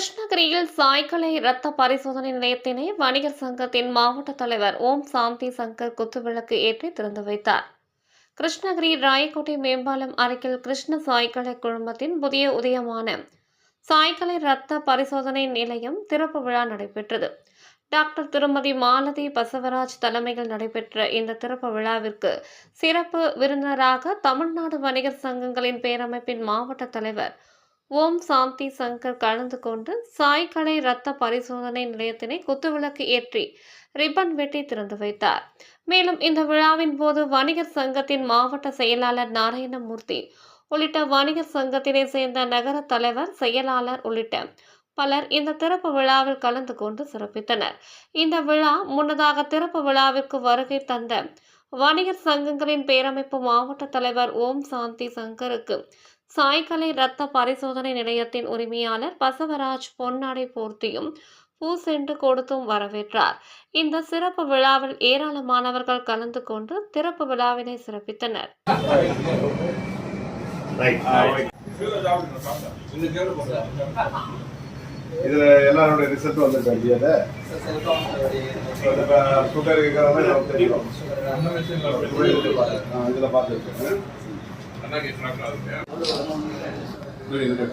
கிருஷ்ணகிரியில் சாய்கலை இரத்த பரிசோதனை நிலையத்தினை வணிகர் சங்கத்தின் மாவட்ட தலைவர் ஓம் சாந்தி சங்கர் குத்துவிளக்கு ஏற்றி திறந்து வைத்தார். கிருஷ்ணகிரி ராயக்கோட்டை மேம்பாலம் அருகில் கிருஷ்ண சாய்கலை குழுமத்தின் புதிய உதயமான சாய்கலை இரத்த பரிசோதனை நிலையம் திறப்பு விழா நடைபெற்றது. டாக்டர் திருமதி மாலதி பசவராஜ் தலைமையில் நடைபெற்ற இந்த திறப்பு விழாவிற்கு சிறப்பு விருந்தினராக தமிழ்நாடு வணிகர் சங்கங்களின் பேரமைப்பின் மாவட்ட தலைவர் ஓம் சாந்தி சங்கர் கலந்து கொண்டு சாய்கலை இரத்த பரிசோதனை நிலையத்தினை குத்துவிளக்கு ஏற்றி ரிப்பன் வெட்டி திறந்து வைத்தார். மேலும் இந்த விழாவின் போது வணிகர் சங்கத்தின் மாவட்ட செயலாளர் நாராயணமூர்த்தி உள்ளிட்ட வணிகர் சங்கத்தினை சேர்ந்த நகர தலைவர் செயலாளர் உள்ளிட்ட பலர் இந்த திறப்பு விழாவில் கலந்து கொண்டு சிறப்பித்தனர். இந்த விழா முன்னதாக திறப்பு விழாவிற்கு வருகை தந்த வணிகர் சங்கங்களின் பேரமைப்பு மாவட்ட தலைவர் ஓம் சாந்தி சங்கருக்கு சாய்கலை இரத்த பரிசோதனை நிலையத்தின் உரிமையாளர் பசவராஜ் பொன்னாடை போர்த்தியும் பூ சென்று கொடுத்தும் வரவேற்றார். இந்த சிறப்பு விழாவில் ஏராளமானவர்கள் கலந்து கொண்டு திறப்பு விழாவினை சிறப்பித்தனர். இதுல எல்லாரோட ரிசல்ட் வந்துருக்காங்க இல்லையா சுகர் இதுல பார்த்துருக்கேன் இதுல